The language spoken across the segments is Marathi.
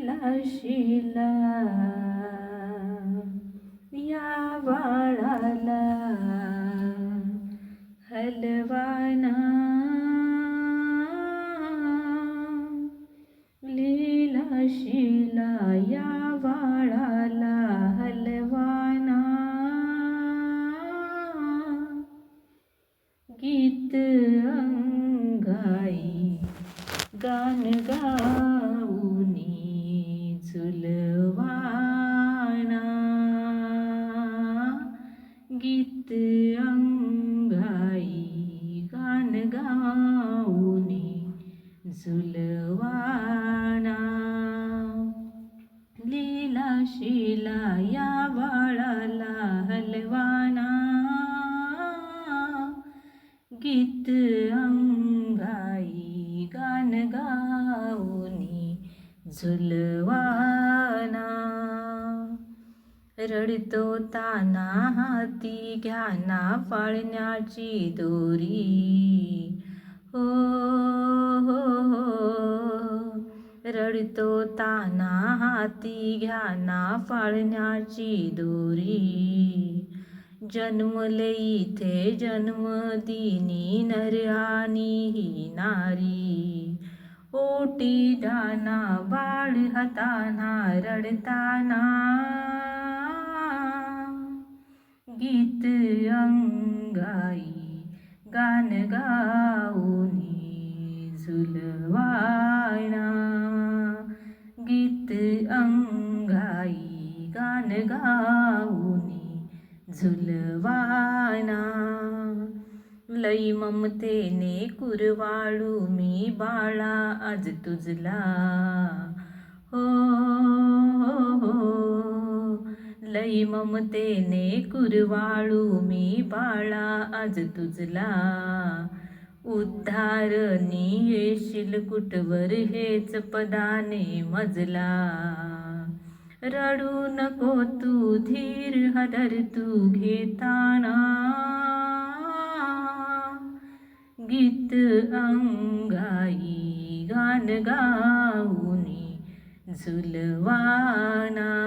शिला शिला. या बाळाला हलवाना लीला शिला या बाळाला हलवाना गीत अंगाई गान गा गीत अंगाई गान गाऊनी झुलवाना. लीला शिला या बाळाला हलवाना. गीत अंगाई गान गाऊनी झुलवा रडतो ताना हाती घ्याना पाळण्याची दोरी. हो हो हो. रडतो ताना हाती घ्याना पाळण्याची दोरी. जन्मले इथे जन्मदिनी नर आणि ही नारी. ओटी दाना बाळ हाताना रडताना गीत अंगाई गान गाऊनी झुलवाना गीत अंगाई गान गाऊनी झुलवाना लई ममतेने कुरवाळू मी बाळा आज तुझला. हो हो हो. हो. लई ममतेने कुरवाळू मी बाळा आज तुझला. उद्धारणी येशील कुटवर हेच पदाने मजला. रडू नको तू धीर हदर तू घेताना. गीत अंगाई गान गाऊनी झुलवाना.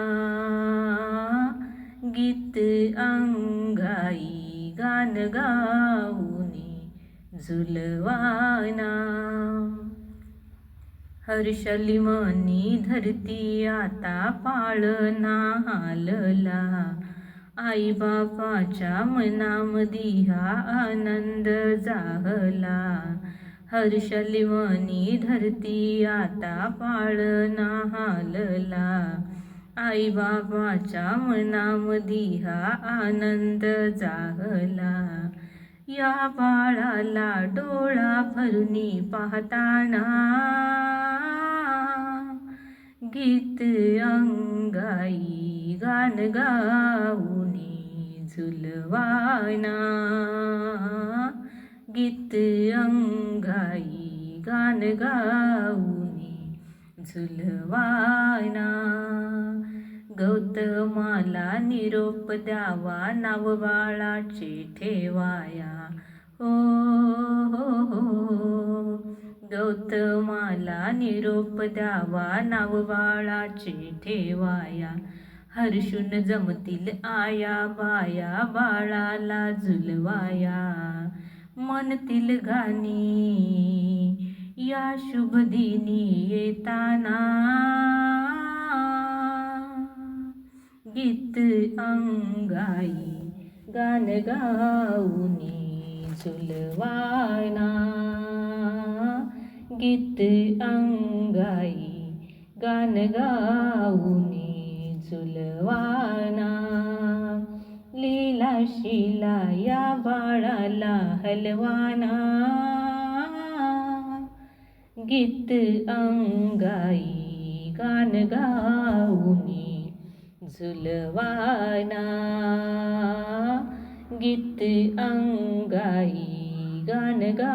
गीत अंगाई गान गाऊनी झुलवाना. हर्षली मनी धरती आता पाळना हालला आई बापाच्या मनामधी हा आनंद जाहला. हर्षली मनी धरती आता पाळना हालला आई बाबाच्या मनामधी हा आनंद जागला. या बाळाला डोळा भरुनी पाहताना गीत अंगाई गान गाऊनी झुलवाना. गीत अंगाई गान गाऊ झुलवाना. गौतमाला निरोप द्यावा नाव बाळाचे ठेवाया. हो हो हो. गौतमाला निरोप द्यावा नाव बाळाचे ठेवाया. हर्षून जमतील आया बाया बाळाला झुलवाया. मनतील गाणी या शुभ दिनी येताना. गीत अंगाई गान गाऊनी झुलवाना. गीत अंगाई गान गाऊनी झुलवाना. लीला शिला या बाळाला हलवाना. गीत अंगाई गान गाऊनी झुलवाना गीत अंगाई गान गा